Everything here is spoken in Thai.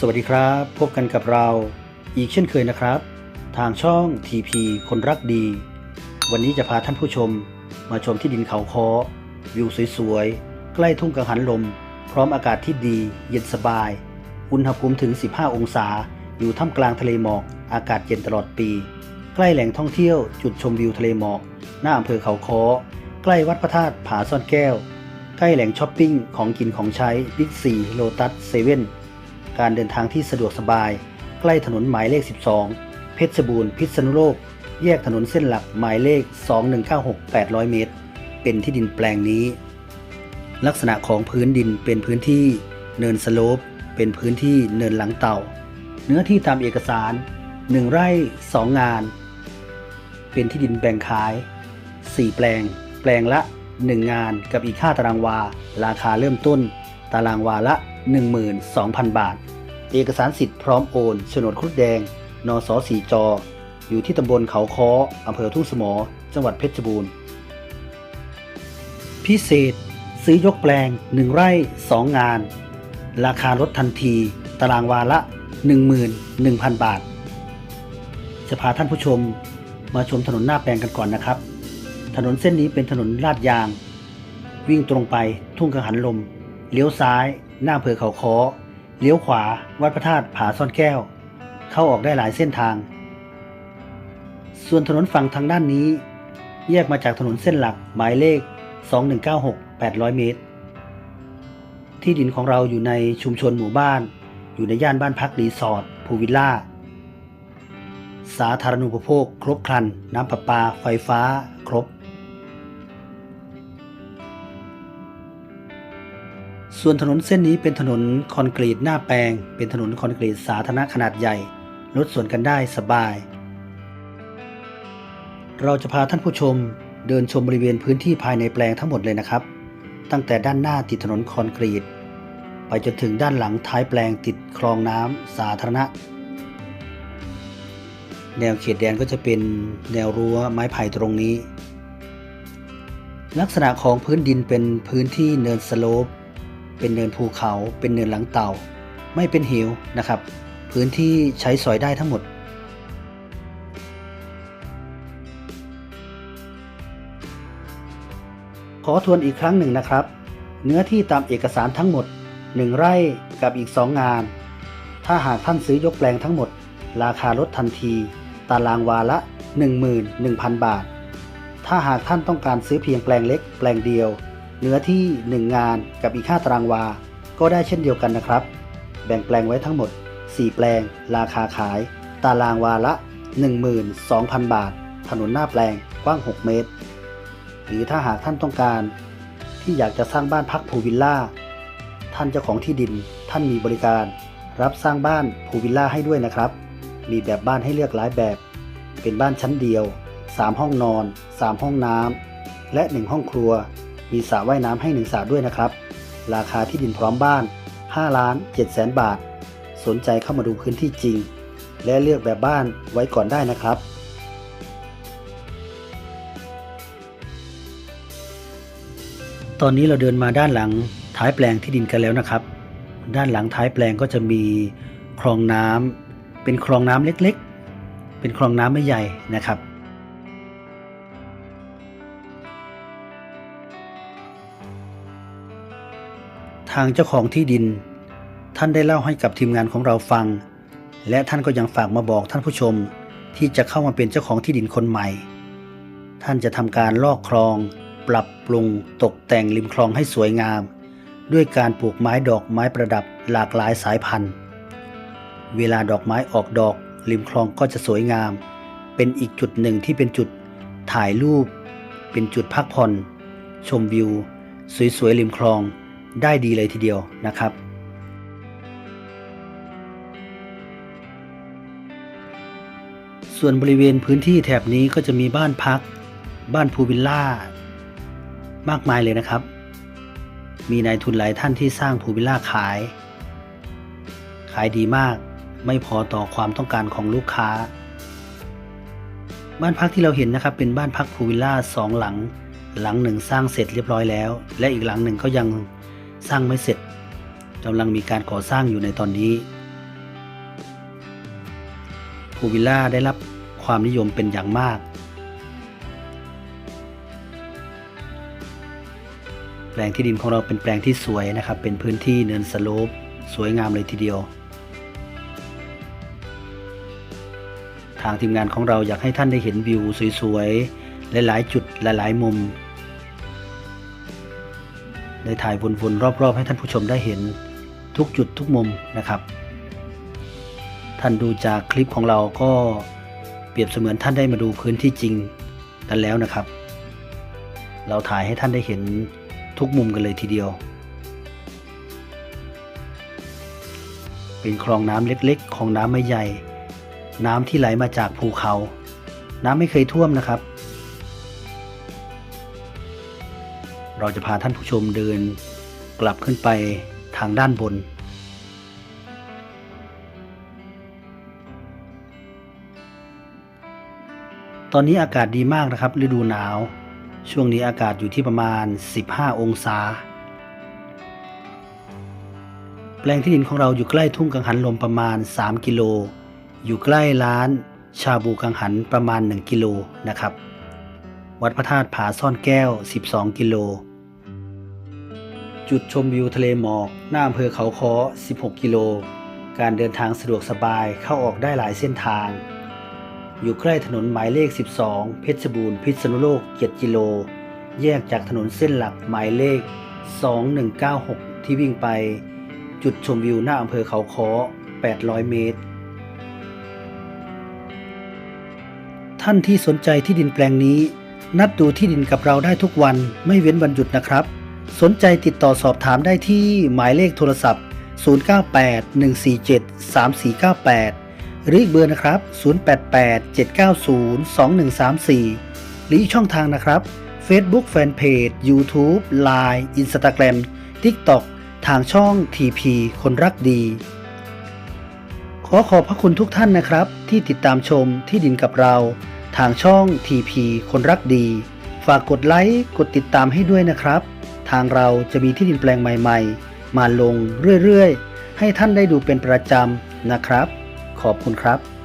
สวัสดีครับ พบกันกับเราอีกเช่นเคยนะครับ ทางช่อง TP คนรักดี วันนี้จะพาท่านผู้ชม มาชมที่ดินเขาคอวิวสวยๆ ใกล้ทุ่งกังหันลม พร้อมอากาศที่ดี เย็นสบาย อุณหภูมิถึง 15 องศา อยู่ท่ามกลางทะเลหมอก อากาศเย็นตลอดปี ใกล้แหล่งท่องเที่ยวจุดชมวิวทะเลหมอกหน้าอำเภอเขาคอใกล้วัดพระธาตุผาซ่อนแก้ว ใกล้แหล่งช้อปปิ้งของกินของใช้บิ๊กซีโลตัสเซเว่น การเดินทางที่สะดวกสบาย ใกล้ถนนหมายเลข 12 เพชรบูรณ์พิษณุโลก แยกถนนเส้นหลักหมายเลข 2196 800 เมตร เป็นที่ดินแปลงนี้ ลักษณะของพื้นดินเป็นพื้นที่ เนินสโลป เป็นพื้นที่เนินหลังเต่า เนื้อที่ตามเอกสาร 1 ไร่ 2 งาน เป็นที่ดินแบ่งขาย 4 แปลง แปลงละ 1 งานกับอีกค่าตารางวา ราคาเริ่มต้น ตารางวาละ 12,000 บาท เอกสารสิทธิ์พร้อมโอนโฉนดครุฑแดง นสสีจอ อยู่ที่ตำบลเขาค้ออำเภอทุ่งสมอ จังหวัดเพชรบูรณ์ พิเศษ ซื้อยกแปลง 1 ไร่ 2 งาน ราคาลดทันที ตารางวาละ 11,000 บาท จะพาท่านผู้ชมมาชมถนนหน้าแปลงกันก่อนนะครับ ถนนเส้นนี้เป็นถนนลาดยาง วิ่งตรงไปทุ่งกังหันลม เลี้ยวซ้าย หน้าอำเภอเขาคอเลี้ยวขวา วัดพระธาตุผาซ่อนแก้ว เข้าออกได้หลายเส้นทาง ส่วนถนนฝั่งทางด้านนี้ แยกมาจากถนนเส้นหลักหมายเลข 2196 800 เมตร ที่ดินของเราอยู่ในชุมชนหมู่บ้าน อยู่ในย่านบ้านพักรีสอร์ทพูวิลล่า สาธารณูปโภค ครบครัน น้ำประปา ไฟฟ้า ส่วนถนนเส้นนี้เป็นถนนคอนกรีตหน้าแปลง เป็นถนนคอนกรีตสาธารณะขนาดใหญ่ รถสวนกันได้สบาย เราจะพาท่านผู้ชมเดินชมบริเวณพื้นที่ภายในแปลงทั้งหมดเลยนะครับ ตั้งแต่ด้านหน้าติดถนนคอนกรีต ไปจนถึงด้านหลังท้ายแปลงติดคลองน้ำสาธารณะ แนวเขตแดนก็จะเป็นแนวรั้วไม้ไผ่ตรงนี้ ลักษณะของพื้นดินเป็นพื้นที่เนินสโลป เป็นเนินภูเขา เป็นเนินหลังเต่าไม่เป็นเหวนะครับ พื้นที่ใช้สอยได้ทั้งหมด ขอทวนอีกครั้งหนึ่งนะครับ เนื้อที่ตามเอกสารทั้งหมด 1 ไร่กับอีก 2 งาน ถ้าหากท่านซื้อยกแปลงทั้งหมด ราคาลดทันที ตารางวาละ 11,000 บาท ถ้าหากท่านต้องการซื้อเพียงแปลงเล็ก แปลงเดียว เนื้อที่ 1 งานกับอีกค่าตารางวา ก็ได้เช่นเดียวกันนะครับ แบ่งแปลงไว้ทั้งหมด 4 แปลง ราคาขาย ตารางวาละ 12,000 บาท ถนนหน้าแปลงกว้าง 6 เมตร หรือถ้าหากท่านต้องการ ที่อยากจะสร้างบ้านพักพูวิลล่า ท่านเจ้าของที่ดิน ท่านมีบริการ รับสร้างบ้านพูวิลล่าให้ด้วยนะครับ มีแบบบ้านให้เลือกหลายแบบ เป็นบ้านชั้นเดียว 3 ห้องนอน 3 ห้องน้ำและ 1 ห้องครัว มีสระว่ายน้ำให้1สระด้วยนะครับ ราคาที่ดินพร้อมบ้าน 5 ล้าน7แสนบาท สนใจเข้ามาดูพื้นที่จริง และเลือกแบบบ้านไว้ก่อนได้นะครับตอนนี้เราเดินมาด้านหลังท้ายแปลงที่ดินกันแล้วนะครับ ด้านหลังท้ายแปลงก็จะมีคลองน้ำเป็นคลองน้ำเล็กๆ เป็นคลองน้ำไม่ใหญ่นะครับ ทางเจ้าของที่ดิน ท่านได้เล่าให้กับทีมงานของเราฟัง และท่านก็ยังฝากมาบอกท่านผู้ชมที่จะเข้ามาเป็นเจ้าของที่ดินคนใหม่ ท่านจะทำการลอกคลอง ปรับปรุง ตกแต่งริมคลองให้สวยงาม ด้วยการปลูกไม้ดอกไม้ประดับหลากหลายสายพันธุ์ เวลาดอกไม้ออกดอก ริมคลองก็จะสวยงาม เป็นอีกจุดหนึ่งที่เป็นจุดถ่ายรูป เป็นจุดพักผ่อน ชมวิว สวยๆริมคลอง ได้ดีเลยทีเดียวนะครับ ส่วนบริเวณพื้นที่แถบนี้ก็จะมีบ้านพัก บ้านพูวิลล่ามากมายเลยนะครับ มีนายทุนหลายท่านที่สร้างพูวิลล่าขาย ขายดีมากไม่พอต่อความต้องการของลูกค้า บ้านพักที่เราเห็นนะครับ เป็นบ้านพักพูวิลล่าสองหลัง หลังหนึ่งสร้างเสร็จเรียบร้อยแล้ว และอีกหลังหนึ่งก็ยัง สร้างไม่เสร็จกำลังมีการก่อสร้างอยู่ในตอนนี้พูวิลล่าได้รับความนิยมเป็นอย่างมาก แปลงที่ดินของเราเป็นแปลงที่สวยนะครับ เป็นพื้นที่เนินสโลปสวยงามเลยทีเดียว ทางทีมงานของเราอยากให้ท่านได้เห็นวิวสวยๆ หลายๆ จุดหลายๆ มุม ได้ถ่ายวนๆรอบๆ ให้ท่านผู้ชมได้เห็นทุกจุดทุกมุมนะครับ ท่านดูจากคลิปของเราก็เปรียบเสมือนท่านได้มาดูพื้นที่จริงกันแล้วนะครับ เราถ่ายให้ท่านได้เห็นทุกมุมกันเลยทีเดียว เป็นคลองน้ำเล็กๆของน้ำไม่ใหญ่ น้ำที่ไหลมาจากภูเขา น้ำไม่เคยท่วมนะครับ เราจะพาท่านผู้ชมเดินกลับขึ้นไปทางด้านบน ตอนนี้อากาศดีมากนะครับ ฤดูหนาว ช่วงนี้อากาศอยู่ที่ประมาณ 15 องศา แปลงที่ดินของเราอยู่ใกล้ทุ่งกังหันลมประมาณ 3 กิโล อยู่ใกล้ร้านชาบูกังหันประมาณ 1 กิโลนะครับ วัดพระธาตุผาซ่อนแก้ว 12 กิโล จุดชมวิวทะเลหมอกหน้าอำเภอเขาค้อ 16 กิโล การเดินทางสะดวกสบายเข้าออกได้หลายเส้นทาง อยู่ใกล้ถนนหมายเลข 12 เพชรบูรณ์พิษณุโลก 7 กิโล แยกจากถนนเส้นหลักหมายเลข 2196 ที่วิ่งไป จุดชมวิวหน้าอำเภอเขาค้อ 800 เมตร ท่านที่สนใจที่ดินแปลงนี้ นัดดูที่ดินกับเราได้ทุกวันไม่เว้นวันหยุดนะครับ สนใจติดต่อสอบถามได้ที่หมายเลขโทรศัพท์ 098-147-3498 หรืออีกเบอร์นะครับ 088-790-2134 หรืออีกช่องทางนะครับ Facebook Fanpage YouTube Line Instagram TikTok ทางช่อง TP คนรักดี ขอขอบพระคุณทุกท่านนะครับ ที่ติดตามชมที่ดินกับเรา ทางช่อง TP คนรักดี ฝากกดไลค์กดติดตามให้ด้วยนะครับ ทางเราจะมีที่ดินแปลงใหม่ ๆ มาลงเรื่อยๆ ให้ท่านได้ดูเป็นประจำนะครับ ขอบคุณครับ